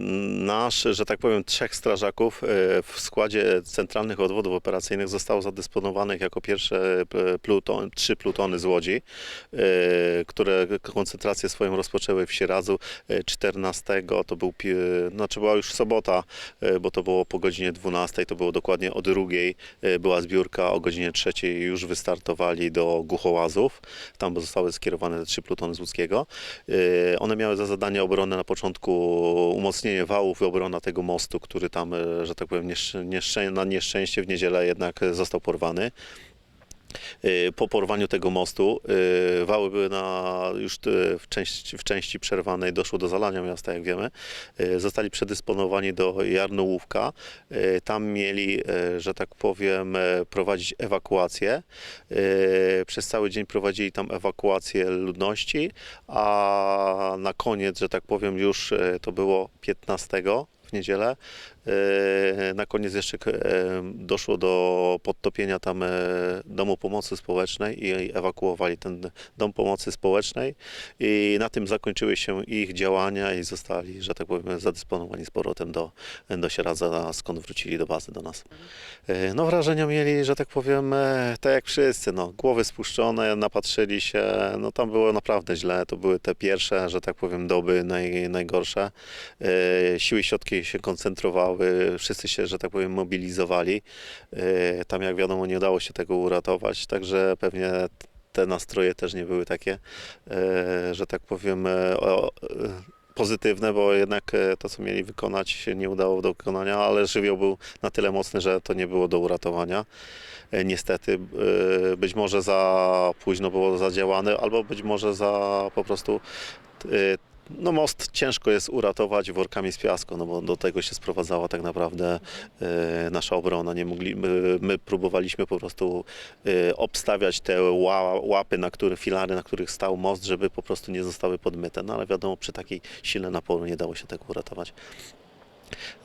Nasz, że tak powiem, trzech strażaków e, w składzie centralnych odwodów operacyjnych zostało zadysponowanych jako pierwsze e, pluton, trzy plutony z Łodzi, e, które koncentrację swoją rozpoczęły w Sieradzu e, 14, to był, znaczy była już sobota, bo to było po godzinie 12, to było dokładnie o drugiej była zbiórka, o godzinie trzeciej już wystartowali do Głuchołazów, tam zostały skierowane trzy plutony z Łódzkiego. One miały za zadanie obronę na początku umocnienie wałów i obrona tego mostu, który tam, e, że tak powiem, nieszczę- na nieszczęście w niedzielę jednak e, został porwany. E, Po porwaniu tego mostu e, wały były na, już e, w części, w części przerwanej, doszło do zalania miasta, jak wiemy. Zostali przedysponowani do Jarnołówka. Tam mieli, że tak powiem, e, prowadzić ewakuację. Przez cały dzień prowadzili tam ewakuację ludności, a na koniec, że tak powiem, już e, to było 15 niedzielę. E, Na koniec jeszcze e, doszło do podtopienia tam e, domu pomocy społecznej i ewakuowali ten dom pomocy społecznej i na tym zakończyły się ich działania i zostali, że tak powiem, zadysponowani z powrotem do, do Sieradza, skąd wrócili do bazy do nas. No wrażenia mieli, że tak powiem, tak jak wszyscy, no, głowy spuszczone, napatrzyli się, no tam było naprawdę źle, to były te pierwsze, że tak powiem, doby naj, najgorsze. Siły środki się koncentrowały, wszyscy się, że tak powiem, mobilizowali. E, Tam jak wiadomo nie udało się tego uratować, także pewnie te nastroje też nie były takie, e, że tak powiem, e, pozytywne, bo jednak to, co mieli wykonać, się nie udało do wykonania, ale żywioł był na tyle mocny, że to nie było do uratowania. Niestety, być może za późno było zadziałane, albo być może za po prostu no most ciężko jest uratować workami z piasku, no bo do tego się sprowadzała tak naprawdę e, nasza obrona. Nie mogli, my, my próbowaliśmy po prostu e, obstawiać te ła, łapy, na których, filary, na których stał most, żeby po prostu nie zostały podmyte. No ale wiadomo, przy takiej sile naporu nie dało się tego uratować.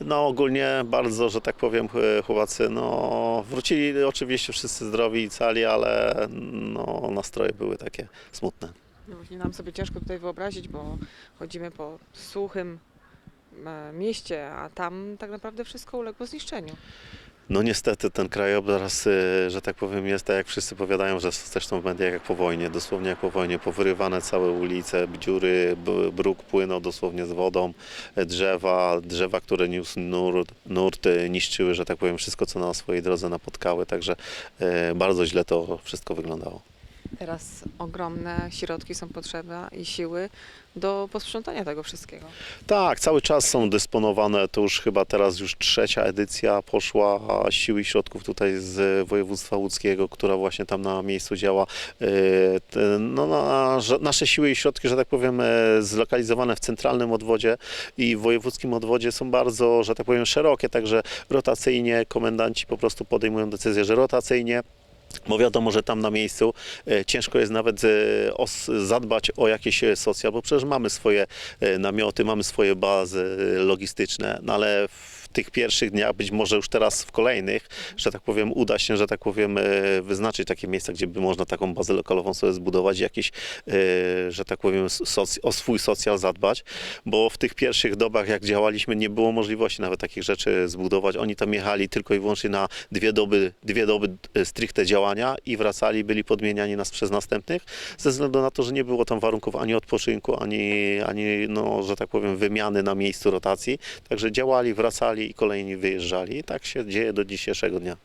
No ogólnie bardzo, że tak powiem, ch- chłopacy, no wrócili oczywiście wszyscy zdrowi i cali, ale no nastroje były takie smutne. No właśnie nam sobie ciężko tutaj wyobrazić, bo chodzimy po suchym e, mieście, a tam tak naprawdę wszystko uległo zniszczeniu. No niestety ten krajobraz, y, że tak powiem, jest tak jak wszyscy powiadają, że zresztą w jak po wojnie, dosłownie jak po wojnie, powyrywane całe ulice, dziury, bruk płynął dosłownie z wodą, e, drzewa, drzewa, które niósł nurt, nurty, niszczyły, że tak powiem, wszystko co na swojej drodze napotkały, także e, bardzo źle to wszystko wyglądało. Teraz ogromne środki są potrzebne i siły do posprzątania tego wszystkiego. Tak, cały czas są dysponowane, to już chyba teraz już trzecia edycja poszła sił i środków tutaj z województwa łódzkiego, która właśnie tam na miejscu działa. E, No, nasze siły i środki, że tak powiem, e, zlokalizowane w centralnym odwodzie i w wojewódzkim odwodzie są bardzo, że tak powiem, szerokie, także rotacyjnie komendanci po prostu podejmują decyzję, że rotacyjnie bo wiadomo, że tam na miejscu e, ciężko jest nawet e, zadbać o jakieś e, socjal, bo przecież mamy swoje namioty, mamy swoje bazy logistyczne, no ale w tych pierwszych dniach, być może już teraz w kolejnych, że tak powiem, uda się, że tak powiem, e, wyznaczyć takie miejsca, gdzie by można taką bazę lokalową sobie zbudować, jakieś, e, że tak powiem, soc, o swój socjal zadbać, bo w tych pierwszych dobach, jak działaliśmy, nie było możliwości nawet takich rzeczy zbudować. Oni tam jechali tylko i wyłącznie na dwie doby, dwie doby e, stricte działania i wracali, byli podmieniani nas przez następnych, ze względu na to, że nie było tam warunków ani odpoczynku, ani, ani no, że tak powiem, wymiany na miejscu rotacji. Także działali, wracali i kolejni wyjeżdżali. I tak się dzieje do dzisiejszego dnia.